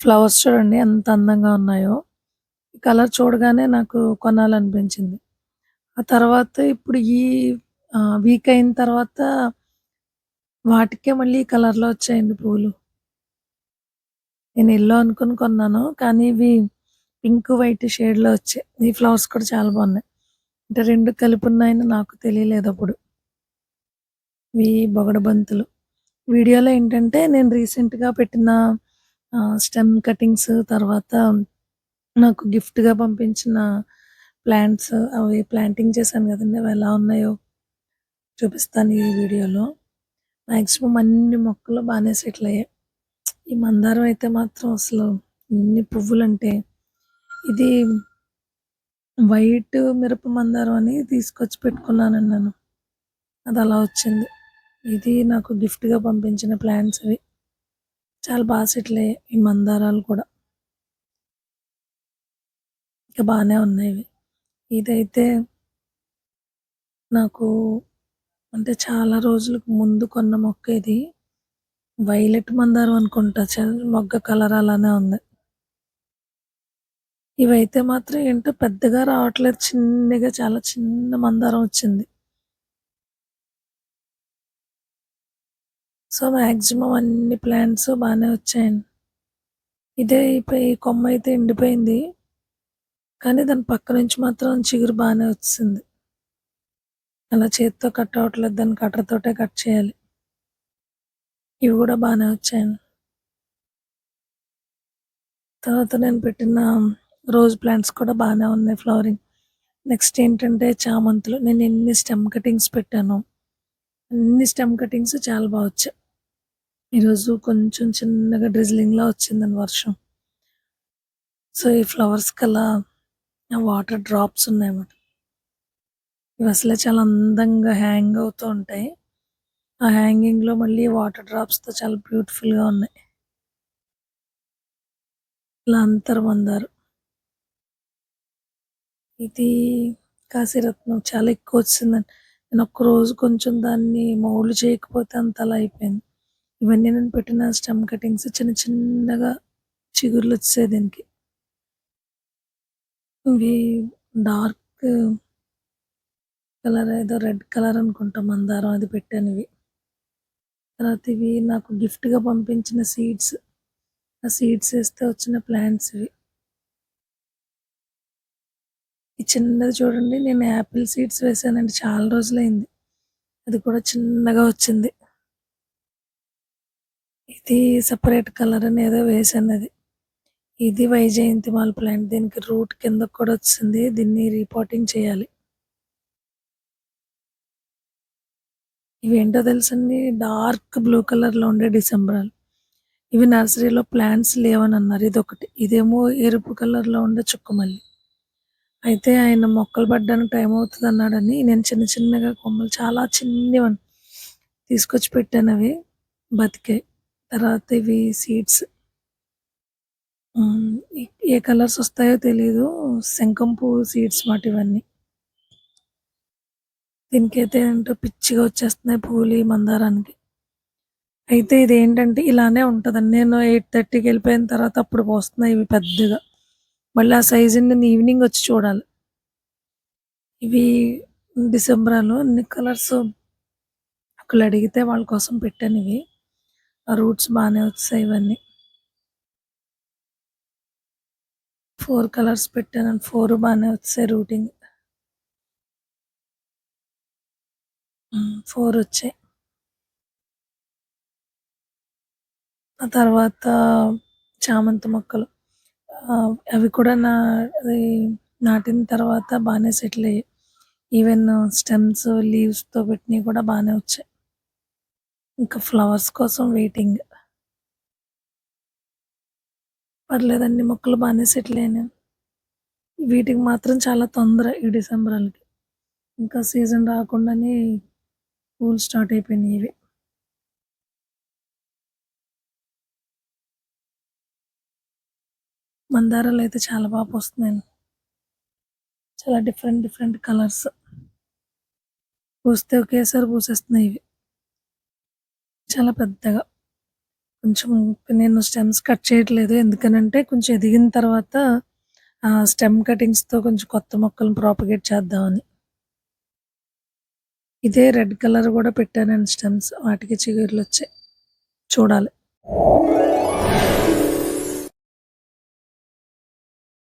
Flowers చూడండి ఎంత అందంగా ఉన్నాయో. ఈ కలర్ చూడగానే నాకు కొనాలనిపించింది. ఆ తర్వాత ఇప్పుడు ఈ వీక్ అయిన తర్వాత వాటికే మళ్ళీ ఈ కలర్‌లో వచ్చాయండి పూలు. నేను ఎల్లో అనుకుని కొన్నాను. కానీ ఇవి పింక్, వైట్ షేడ్‌లో వచ్చాయి. ఈ ఫ్లవర్స్ కూడా చాలా బాగున్నాయి. అంటే రెండు కలుపున్నాయని నాకు తెలియలేదు అప్పుడు ఇవి బొగడబంతులు. వీడియోలో ఏంటంటే నేను రీసెంట్‌గా పెట్టిన స్టెమ్ కటింగ్స్ తర్వాత నాకు గిఫ్ట్‌గా పంపించిన ప్లాంట్స్ అవి ప్లాంటింగ్ చేశాను కదండి అవి ఎలా ఉన్నాయో చూపిస్తాను ఈ వీడియోలో. మాక్సిమం అన్ని మొక్కలు బాగానే సెటిల్ అయ్యాయి. ఈ మందారం అయితే మాత్రం అసలు ఎన్ని పువ్వులంటే ఇది వైట్ మిరప మందారం అని తీసుకొచ్చి పెట్టుకున్నానండి నేను. అది అలా వచ్చింది. ఇది నాకు గిఫ్ట్‌గా పంపించిన ప్లాంట్స్ అవి చాలా బాగా సెటిల్ అయ్యాయి ఈ మందారాలు కూడా. ఇంకా బాగానే ఉన్నాయి ఇదైతే నాకు అంటే చాలా రోజులకు ముందు కొన్న మొక్క ఇది. వైలెట్ మందారం అనుకుంటా. చ మొగ్గ కలర్ అలానే ఉంది. ఇవైతే మాత్రం ఏంటో పెద్దగా రావట్లేదు. చిన్నగా చాలా చిన్న మందారం వచ్చింది. సో, మాక్సిమం అన్ని ప్లాంట్స్ బాగానే వచ్చాయండి. ఇదే ఈ కొమ్మ అయితే ఎండిపోయింది. కానీ దాని పక్క నుంచి మాత్రం చిగురు బాగానే వచ్చింది. అలా చేత్తో కట్ అవ్వట్లేదు. దాన్ని కట్టర్ తోటే కట్ చేయాలి. ఇవి కూడా బాగానే వచ్చాయండి. తర్వాత నేను పెట్టిన రోజ్ ప్లాంట్స్ కూడా బాగానే ఉన్నాయి ఫ్లవరింగ్. నెక్స్ట్ ఏంటంటే చామంతులు. నేను ఎన్ని స్టెమ్ కటింగ్స్ పెట్టాను అన్ని స్టెమ్ కటింగ్స్ చాలా బాగా వచ్చాయి. ఈరోజు కొంచెం చిన్నగా డ్రిజ్లింగ్‌లా వచ్చిందండి వర్షం. సో, ఈ ఫ్లవర్స్ కల్లా వాటర్ డ్రాప్స్ ఉన్నాయన్నమాట. ఇవి అసలే చాలా అందంగా హ్యాంగ్ అవుతూ ఉంటాయి. ఆ హ్యాంగింగ్‌లో మళ్ళీ వాటర్ డ్రాప్స్‌తో చాలా బ్యూటిఫుల్‌గా ఉన్నాయి. ఇలా అంతర్ మందారం. ఇది కాశీరత్నం చాలా ఎక్కువ వచ్చిందండి. నేను ఒక్కరోజు కొంచెం దాన్ని మౌల్డ్ చేయకపోతే అంత అలా అయిపోయింది. ఇవన్నీ నేను పెట్టిన స్టమ్ కటింగ్స్ చిన్న చిన్నగా చిగుర్లు వచ్చాయి దీనికి. ఇవి డార్క్ కలర్ ఏదో రెడ్ కలర్ అనుకుంటా మందారం అది పెట్టాను ఇవి. తర్వాత ఇవి నాకు గిఫ్ట్‌గా పంపించిన సీడ్స్. ఆ సీడ్స్ వేస్తే వచ్చిన ప్లాంట్స్ ఇవి. ఈ చిన్నది చూడండి నేను యాపిల్ సీడ్స్ వేసానండి చాలా రోజులైంది. అది కూడా చిన్నగా వచ్చింది. ఇది సెపరేట్ కలర్ అని ఏదో వేసానది. ఇది వైజయంతిమాల ప్లాంట్. దీనికి రూట్ కింద కూడా వచ్చింది. దీన్ని రీపాటింగ్ చేయాలి. ఇవేంటో తెలుసండి డార్క్ బ్లూ కలర్‌లో ఉండే డిసెంబరాలు. ఇవి నర్సరీలో ప్లాంట్స్ లేవని అన్నారు. ఇది ఒకటి ఇదేమో ఎరుపు కలర్‌లో ఉండే చుక్కమల్లి. అయితే ఆయన మొక్కలు పడ్డానికి టైం అవుతుంది అన్నాడని నేను చిన్న చిన్నగా కొమ్మలు చాలా చిన్నవని తీసుకొచ్చి పెట్టాను అవి బతికాయి. తర్వాత ఇవి సీడ్స్. ఏ కలర్స్ వస్తాయో తెలీదు. శంఖం పువ్వు సీడ్స్ మాట ఇవన్నీ. దీనికైతే ఏంటో పిచ్చిగా వచ్చేస్తున్నాయి పూలు ఈ మందారానికి. అయితే ఇది ఏంటంటే ఇలానే ఉంటదండి. నేను 8:30కి వెళ్ళిపోయిన తర్వాత అప్పుడు పోస్తున్నాయి ఇవి పెద్దగా. మళ్ళీ ఆ సైజుని నేను ఈవినింగ్ వచ్చి చూడాలి. ఇవి డిసెంబర్లో అన్ని కలర్స్ అక్కడ అడిగితే వాళ్ళ కోసం పెట్టాను ఇవి రూట్స్ బాగానే వచ్చాయి ఇవన్నీ. ఫోర్ కలర్స్ పెట్టాను ఫోర్ బానే వచ్చాయి రూటింగ్. ఫోర్ వచ్చాయి. ఆ తర్వాత చామంతి మొక్కలు. అవి కూడా నా నాటిన తర్వాత బాగానే సెటిల్ అయ్యాయి. ఈవెన్ స్టెమ్స్, లీవ్స్‌తో పెట్టినవి కూడా బాగానే వచ్చాయి. ఇంకా ఫ్లవర్స్ కోసం వెయిటింగ్. పర్లేదండి మొక్కలు బాగానే సెటిల్ అయినాయి. వీటికి మాత్రం చాలా తొందర ఈ డిసెంబరాలకి. ఇంకా సీజన్ రాకుండానే పూలు స్టార్ట్ అయిపోయినాయి ఇవి. మందారాలు అయితే చాలా బాగా పూస్తున్నాయి చాలా డిఫరెంట్ డిఫరెంట్ కలర్స్. పూస్తే ఒకేసారి పూసేస్తున్నాయి ఇవి. చాలా పెద్దగా. కొంచెం నేను స్టెమ్స్ కట్ చేయట్లేదు. ఎందుకనంటే కొంచెం ఎదిగిన తర్వాత స్టెమ్ కటింగ్స్‌తో కొంచెం కొత్త మొక్కలను ప్రాపగేట్ చేద్దామని. ఇదే రెడ్ కలర్ కూడా పెట్టానండి స్టెమ్స్. వాటికి చిగుర్లొచ్చాయి. చూడాలి.